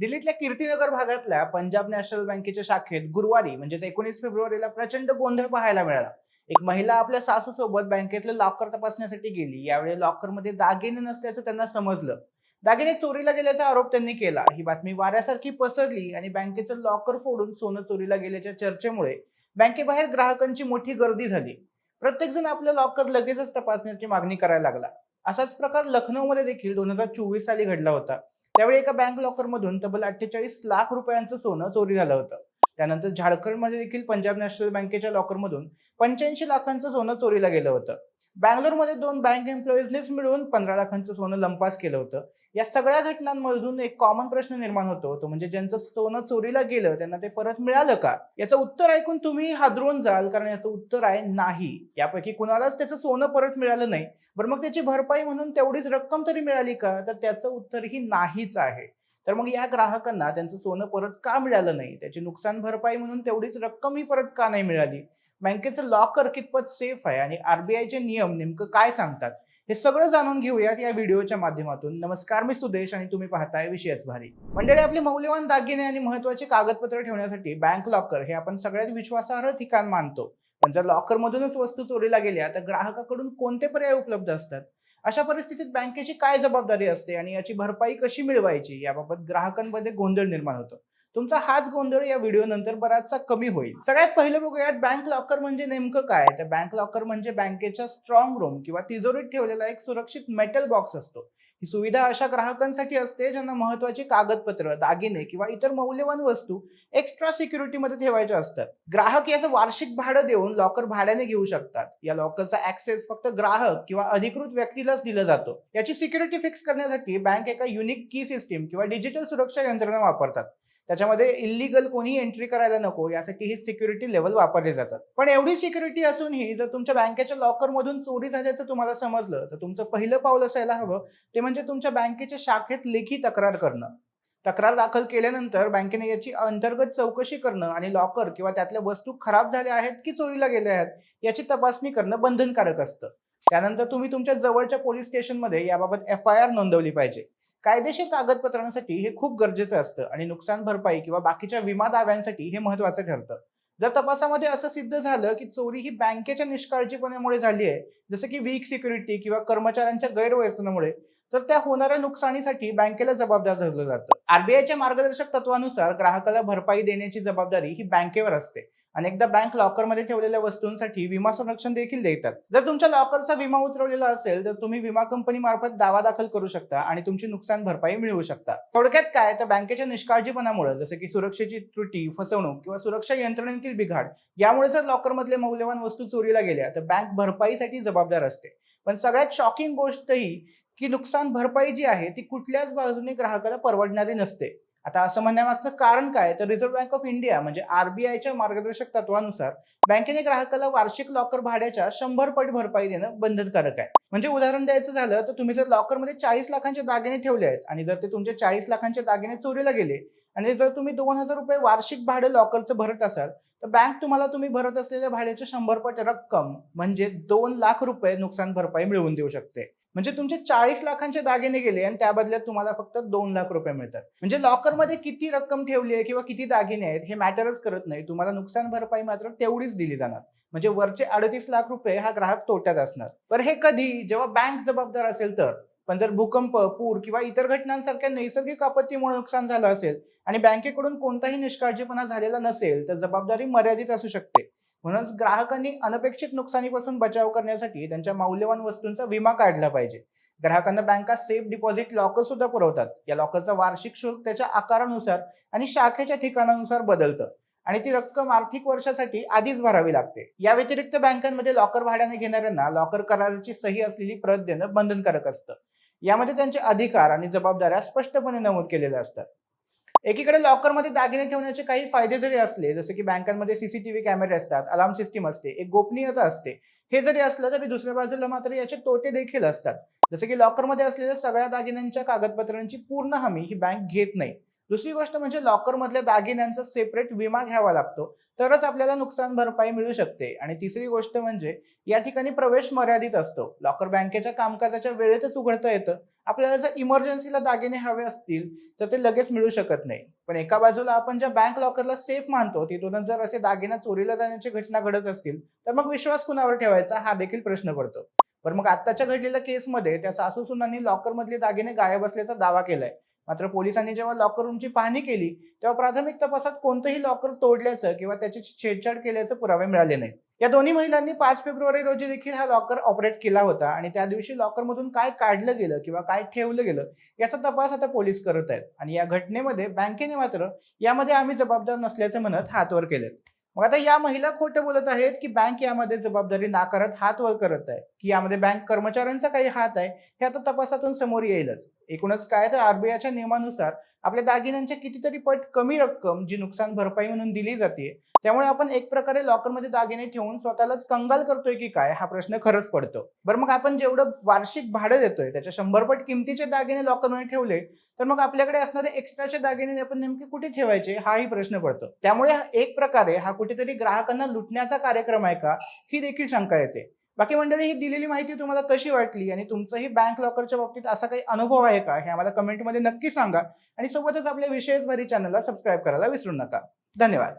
दिल्लीतल्या कीर्तीनगर भागातल्या पंजाब नॅशनल बँकेच्या शाखेत गुरुवारी म्हणजेच एकोणीस फेब्रुवारीला प्रचंड गोंधळ पाहायला मिळाला. एक महिला आपल्या सासूसोबत बँकेतलं लॉकर तपासण्यासाठी गेली. यावेळी लॉकरमध्ये दागिने नसल्याचं त्यांना समजलं. दागिने चोरीला गेल्याचा आरोप त्यांनी केला. ही बातमी वाऱ्यासारखी पसरली आणि बँकेचं लॉकर फोडून सोनं चोरीला गेल्याच्या चर्चेमुळे बँकेबाहेर ग्राहकांची मोठी गर्दी झाली. प्रत्येक जण आपलं लॉकर लगेचच तपासण्याची मागणी करायला लागला. असाच प्रकार लखनौमध्ये देखील दोन हजार चोवीस साली घडला होता. त्यावेळी एका बँक लॉकर मधून तब्बल अठ्ठेचाळीस लाख रुपयांचं सोनं चोरी झालं होतं. त्यानंतर झारखंडमध्ये देखील पंजाब नॅशनल बँकेच्या लॉकरमधून पंच्याऐंशी लाखांचं सोनं चोरीला गेलं होतं. बँगलोरमध्ये दोन बँक एम्प्लॉईजनेच मिळून पंधरा लाखांचं सोनं लंपास केलं होतं. या सगळ्या घटनांमधून एक कॉमन प्रश्न निर्माण होतो. तो म्हणजे ज्यांचं सोनं चोरीला गेलं त्यांना ते परत मिळालं का? याचं उत्तर ऐकून तुम्ही हादरून जाल कारण याचं उत्तर आहे नाही. यापैकी कुणालाच त्याचं सोनं परत मिळालं नाही. बरं मग त्याची भरपाई म्हणून तेवढीच रक्कम तरी मिळाली का? तर त्याचं उत्तरही नाहीच आहे. तर मग या ग्राहकांना त्यांचं सोनं परत का मिळालं नाही? त्याची नुकसान भरपाई म्हणून तेवढीच रक्कम ही परत का नाही मिळाली? बँकेचं लॉकर कितपत सेफ आहे? आणि आरबीआयचे नियम नेमकं काय सांगतात? हे सगळं जाणून घेऊयात या व्हिडिओच्या माध्यमातून. नमस्कार मी सुदेश आणि तुम्ही पाहताय विषयच भारी. मंडळी आपले मौल्यवान दागिने आणि महत्त्वाचे कागदपत्र ठेवण्यासाठी बँक लॉकर हे आपण सगळ्यात विश्वासार्ह ठिकाण मानतो. पण जर लॉकर मधूनच वस्तू चोरीला गेल्या तर ग्राहकाकडून कोणते पर्याय उपलब्ध असतात? अशा परिस्थितीत बँकेची काय जबाबदारी असते आणि याची भरपाई कशी मिळवायची? याबाबत ग्राहकांमध्ये गोंधळ निर्माण होतो. तुमचा हाच गोंधळ या व्हिडिओ नंतर बराचसा कमी होईल. सगळ्यात पहिलं बघूयात बँक लॉकर म्हणजे नेमकं काय? तर बँक लॉकर म्हणजे बँकेच्या स्ट्रॉंग रूम किंवा तिजोरीत ठेवलेला एक सुरक्षित मेटल बॉक्स असतो. ही सुविधा अशा ग्राहकांसाठी असते ज्यांना महत्वाची कागदपत्र दागिने किंवा इतर मौल्यवान वस्तू एक्स्ट्रा सिक्युरिटीमध्ये ठेवायच्या असतात. ग्राहक याचं वार्षिक भाडं देऊन लॉकर भाड्याने घेऊ शकतात. या लॉकरचा ऍक्सेस फक्त ग्राहक किंवा अधिकृत व्यक्तीलाच दिला जातो. याची सिक्युरिटी फिक्स करण्यासाठी बँक एका युनिक की सिस्टीम किंवा डिजिटल सुरक्षा यंत्रणा वापरतात. त्याच्यामध्ये इलिगल कोणी एंट्री करायला नको यासाठी ही सिक्युरिटी लेवल वापरले जातात. पण एवढी सिक्युरिटी असूनही जर तुमच्या बँकेच्या लॉकर मधून चोरी झाल्याचं तुम्हाला समजलं तर तुमचं पहिलं पाऊल असायला हवं ते म्हणजे तुमच्या बँकेच्या शाखेत लेखी तक्रार करणं. तक्रार दाखल केल्यानंतर बँकेने याची अंतर्गत चौकशी करणं आणि लॉकर किंवा त्यातल्या वस्तू खराब झाल्या आहेत की चोरीला गेल्या आहेत याची तपासणी करणं बंधनकारक असतं. त्यानंतर तुम्ही तुमच्या जवळच्या पोलीस स्टेशनमध्ये याबाबत एफ आय आर नोंदवली पाहिजे. कायदेशीर कागदपत्रांसाठी हे खूप गरजेचं असतं आणि नुकसान भरपाई किंवा बाकीच्या विमा दाव्यांसाठी हे महत्वाचं ठरतं. जर तपासामध्ये असं सिद्ध झालं की चोरी ही बँकेच्या निष्काळजीपणामुळे झाली आहे जसं की वीक सिक्युरिटी किंवा कर्मचाऱ्यांच्या गैरवर्तनामुळे तर त्या होणाऱ्या नुकसानीसाठी बँकेला जबाबदार धरलं जातं. आरबीआयच्या मार्गदर्शक तत्वानुसार ग्राहकाला भरपाई देण्याची जबाबदारी ही बँकेवर असते. अनेकदा बँक लॉकरमध्ये ठेवलेल्या वस्तूंसाठी विमा संरक्षण देखील देतात. जर तुमच्या लॉकरचा विमा उतरवलेला असेल तर तुम्ही विमा कंपनी मार्फत दावा दाखल करू शकता आणि तुमची नुकसान भरपाई मिळवू शकता. थोडक्यात काय तर बँकेच्या निष्काळजीपणामुळे जसं की सुरक्षेची त्रुटी फसवणूक किंवा सुरक्षा यंत्रणेतील बिघाड यामुळे जर लॉकरमधले मौल्यवान वस्तू चोरीला गेल्या तर बँक भरपाईसाठी जबाबदार असते. पण सगळ्यात शॉकिंग गोष्ट ही की नुकसान भरपाई जी आहे ती कुठल्याच बाजूने ग्राहकाला परवडणारी नसते. आता असं म्हणण्यामागचं कारण काय तर रिझर्व्ह बँक ऑफ इंडिया म्हणजे आरबीआयच्या मार्गदर्शक तत्वानुसार बँकेने ग्राहकाला वार्षिक लॉकर भाड्याच्या शंभर पट भरपाई देणं बंधनकारक आहे. म्हणजे उदाहरण द्यायचं झालं तर तुम्ही जर लॉकरमध्ये चाळीस लाखांचे दागिने ठेवले आहेत आणि जर ते तुमचे चाळीस लाखांचे दागिने चोरीला गेले आणि जर तुम्ही दोन हजार रुपये वार्षिक भाडं लॉकरचं भरत असाल तर बँक तुम्हाला तुम्ही भरत असलेल्या भाड्याच्या शंभर पट रक्कम म्हणजे दोन लाख रुपये नुकसान भरपाई मिळवून देऊ शकते. म्हणजे तुमचे चाळीस लाखांचे दागिने गेले आणि त्या बदल्यात तुम्हाला फक्त दोन लाख रुपये मिळतात. म्हणजे लॉकरमध्ये किती रक्कम ठेवली आहे किंवा किती दागिने आहेत हे मॅटरच करत नाही. तुम्हाला नुकसान भरपाई मात्र तेवढीच दिली जाणार. म्हणजे वरचे अडतीस लाख रुपये हा ग्राहक तोट्यात असणार. तर हे कधी जेव्हा बँक जबाबदार असेल तर पण जर भूकंप पूर किंवा इतर घटनांसारख्या नैसर्गिक आपत्तीमुळे नुकसान झालं असेल आणि बँकेकडून कोणताही निष्काळजीपणा झालेला नसेल तर जबाबदारी मर्यादित असू शकते. म्हणूनच ग्राहकांनी अनपेक्षित नुकसानीपासून बचाव करण्यासाठी त्यांच्या मौल्यवान वस्तूंचा विमा काढला पाहिजे. ग्राहकांना बँका सेफ डिपॉझिट लॉकर सुद्धा पुरवतात. या लॉकरचा वार्षिक शुल्क त्याच्या आकारानुसार आणि शाखेच्या ठिकाणानुसार बदलतं आणि ती रक्कम आर्थिक वर्षासाठी आधीच भरावी लागते. या व्यतिरिक्त बँकांमध्ये लॉकर भाड्याने घेणाऱ्यांना लॉकर कराराची सही असलेली प्रत देणं बंधनकारक असतं. यामध्ये त्यांचे अधिकार आणि जबाबदाऱ्या स्पष्टपणे नमूद केलेल्या असतात. एकीकडे लॉकरमध्ये दागिने ठेवण्याचे काही फायदे जरी असले जसे की बँकांमध्ये सीसीटीव्ही कॅमेरे असतात अलार्म सिस्टीम असते एक गोपनीयता असते हे जरी असलं तरी दुसऱ्या बाजूला मात्र याचे तोटे देखील असतात. जसे की लॉकरमध्ये असलेल्या सगळ्या दागिन्यांच्या कागदपत्रांची पूर्ण हमी ही बँक घेत नाही. दुसरी गोष्ट म्हणजे लॉकर मधल्या दागिन्यांचा सेपरेट विमा घ्यावा लागतो. तरच आपल्याला नुकसान भरपाई मिळू शकते. आणि तिसरी गोष्ट म्हणजे या ठिकाणी प्रवेश मर्यादित असतो. लॉकर बँकेच्या कामकाजाच्या वेळेतच उघडता येतं. आपल्याला जर इमर्जन्सीला दागिने हवे असतील तर ते लगेच मिळू शकत नाही. पण एका बाजूला आपण ज्या बँक लॉकरला सेफ मानतो तिथूनच जर असे दागिने चोरीला जाण्याची घटना घडत असतील तर मग विश्वास कुणावर ठेवायचा? हा देखील प्रश्न पडतो. पण मग आत्ताच्या घडलेल्या केसमध्ये त्या सासू सुनांनी दागिने गायब असल्याचा दावा केलाय. मात्र पोलिसांनी जेव्हा लॉकर रूमची पाहणी केली तेव्हा प्राथमिक तपासात कोणतंही लॉकर तोडल्याचं किंवा त्याची छेडछाड केल्याचे पुरावे मिळाले नाही या दोन्ही महिलांनी पाच फेब्रुवारी रोजी देखील हा लॉकर ऑपरेट केला होता आणि त्या दिवशी लॉकर मधून काय काढलं गेलं किंवा काय ठेवलं गेलं याचा तपास आता पोलीस करत आहेत. आणि या घटनेमध्ये बँकेने मात्र यामध्ये आम्ही जबाबदार नसल्याचे म्हणत हातवर केलेत. मग आता या महिला खोटं बोलत आहेत की बँक यामध्ये जबाबदारी नाकारत हात वर करत आहे की यामध्ये बँक कर्मचाऱ्यांचा काही हात आहे हे आता तपासातून समोर येईलच. एकूणच काय तर आरबीआयच्या नियमानुसार आपल्या दागिन्यांच्या कितीतरी पट कमी रक्कम जी नुकसान भरपाई म्हणून दिली जाते त्यामुळे आपण एक प्रकारे लॉकरमध्ये दागिने ठेवून स्वतःलाच कंगाल करतोय की काय हा प्रश्न खरंच पडतो. बरं मग आपण जेवढं वार्षिक भाडं देतोय त्याच्या शंभर पट किमतीचे दागिने लॉकरमध्ये ठेवले तर मग आपल्याकडे असणारे एक्स्ट्राचे दागिने आपण नेमके कुठे ठेवायचे हाही प्रश्न पडतो. त्यामुळे हा एक प्रकारे हा कुठेतरी ग्राहकांना लुटण्याचा कार्यक्रम आहे का ही देखील शंका येते. बाकी मंडळी ही दिलेली माहिती तुम्हाला कशी वाटली आणि तुमचंही बँक लॉकरच्या बाबतीत असा काही अनुभव आहे का हे आम्हाला कमेंटमध्ये नक्की सांगा. आणि सोबतच आपल्या विशेष भरी चॅनलला सबस्क्राईब करायला विसरू नका. धन्यवाद.